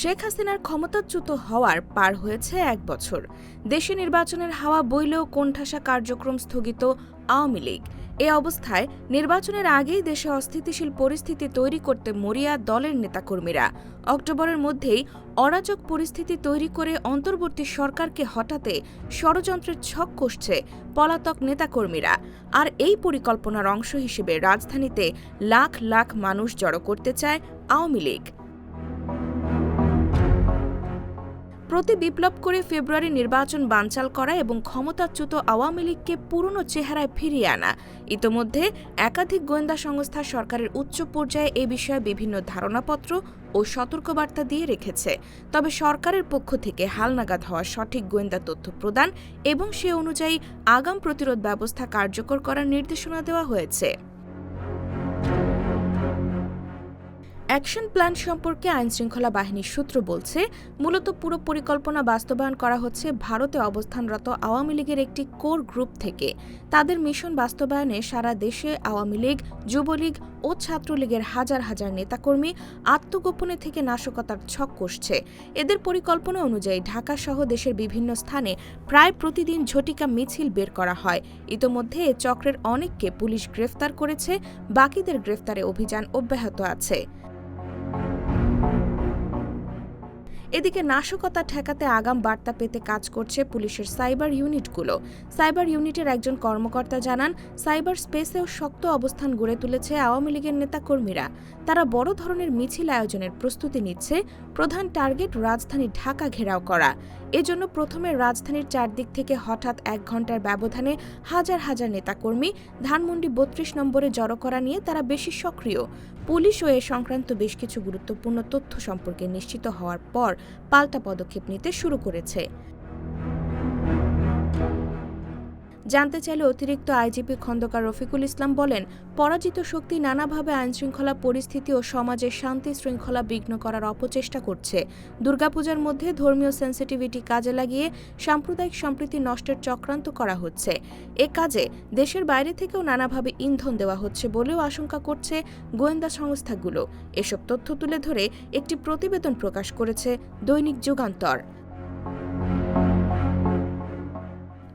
শেখ হাসিনার ক্ষমতাচ্যুত হওয়ার পার হয়েছে এক বছর। দেশে নির্বাচনের হাওয়া বইলেও কোণঠাসা কার্যক্রম স্থগিত আওয়ামী লীগ। এ অবস্থায় নির্বাচনের আগেই দেশে অস্থিতিশীল পরিস্থিতি তৈরি করতে মরিয়া দলের নেতাকর্মীরা। অক্টোবরের মধ্যেই অরাজক পরিস্থিতি তৈরি করে অন্তর্বর্তী সরকারকে হটাতে ষড়যন্ত্রের ছক কষছে পলাতক নেতাকর্মীরা। আর এই পরিকল্পনার অংশ হিসেবে রাজধানীতে লাখ লাখ মানুষ জড়ো করতে চায় আওয়ামী লীগ। প্রতি বিপ্লব করে ফেব্রুয়ারি নির্বাচন বানচাল করা এবং ক্ষমতাচ্যুত আওয়ামী লীগকে পুরনো চেহারায় ফিরিয়ে আনা। ইতোমধ্যে একাধিক গোয়েন্দা সংস্থা সরকারের উচ্চ পর্যায়ে এ বিষয়ে বিভিন্ন ধারণাপত্র ও সতর্কবার্তা দিয়ে রেখেছে। তবে সরকারের পক্ষ থেকে হালনাগাদ হওয়া সঠিক গোয়েন্দা তথ্য প্রদান এবং সে অনুযায়ী আগাম প্রতিরোধ ব্যবস্থা কার্যকর করার নির্দেশনা দেওয়া হয়েছে। অ্যাকশন প্ল্যান সম্পর্কে আইনশৃঙ্খলা বাহিনীর সূত্র বলছে, মূলত পুরো পরিকল্পনা বাস্তবায়ন করা হচ্ছে ভারতে অবস্থানরত আওয়ামী লীগের একটি কোর গ্রুপ থেকে। তাদের মিশন বাস্তবায়নে সারা দেশে আওয়ামী লীগ, যুবলীগ ও ছাত্রলীগের হাজার হাজার নেতাকর্মী আত্মগোপনে থেকে নাশকতার ছক কষছে। এদের পরিকল্পনা অনুযায়ী ঢাকা সহ দেশের বিভিন্ন স্থানে প্রায় প্রতিদিন ঝটিকা মিছিল বের করা হয়। ইতোমধ্যে এ চক্রের অনেককে পুলিশ গ্রেফতার করেছে, বাকিদের গ্রেফতারে অভিযান অব্যাহত আছে। এদিকে নাশকতা ঠেকাতে আগাম বার্তা পেতে কাজ করছে পুলিশের সাইবার ইউনিটগুলো। সাইবার ইউনিটের একজন কর্মকর্তা জানান, সাইবার স্পেসেও শক্ত অবস্থান গড়ে তুলেছে আওয়ামী লীগের নেতাকর্মীরা। তারা বড় ধরনের মিছিল আয়োজনের প্রস্তুতি নিচ্ছে, প্রধান টার্গেট রাজধানী ঢাকা ঘেরাও করা। এজন্য প্রথমে রাজধানীর চারদিক থেকে হঠাৎ এক ঘণ্টার ব্যবধানে হাজার হাজার নেতাকর্মী ধানমন্ডি বত্রিশ নম্বরে জড়ো করা নিয়ে তারা বেশি সক্রিয়। পুলিশও এ সংক্রান্ত বেশ কিছু গুরুত্বপূর্ণ তথ্য সম্পর্কে নিশ্চিত হওয়ার পর পাল্টা পদক্ষেপ নিতে শুরু করেছে। জানতে চাইলে অতিরিক্ত আইজিপি খন্দকার রফিকুল ইসলাম বলেন, পরাজিত শক্তি নানাভাবে আইনশৃঙ্খলা পরিস্থিতি ও সমাজের শান্তি শৃঙ্খলা বিঘ্ন করার অপচেষ্টা করছে। দুর্গাপূজার মধ্যে ধর্মীয় সেন্সিটিভিটি কাজে লাগিয়ে সাম্প্রদায়িক সম্প্রীতি নষ্টের চক্রান্ত করা হচ্ছে। এ কাজে দেশের বাইরে থেকেও নানাভাবে ইন্ধন দেওয়া হচ্ছে বলেও আশঙ্কা করছে গোয়েন্দা সংস্থাগুলো। এসব তথ্য তুলে ধরে একটি প্রতিবেদন প্রকাশ করেছে দৈনিক Jugantor.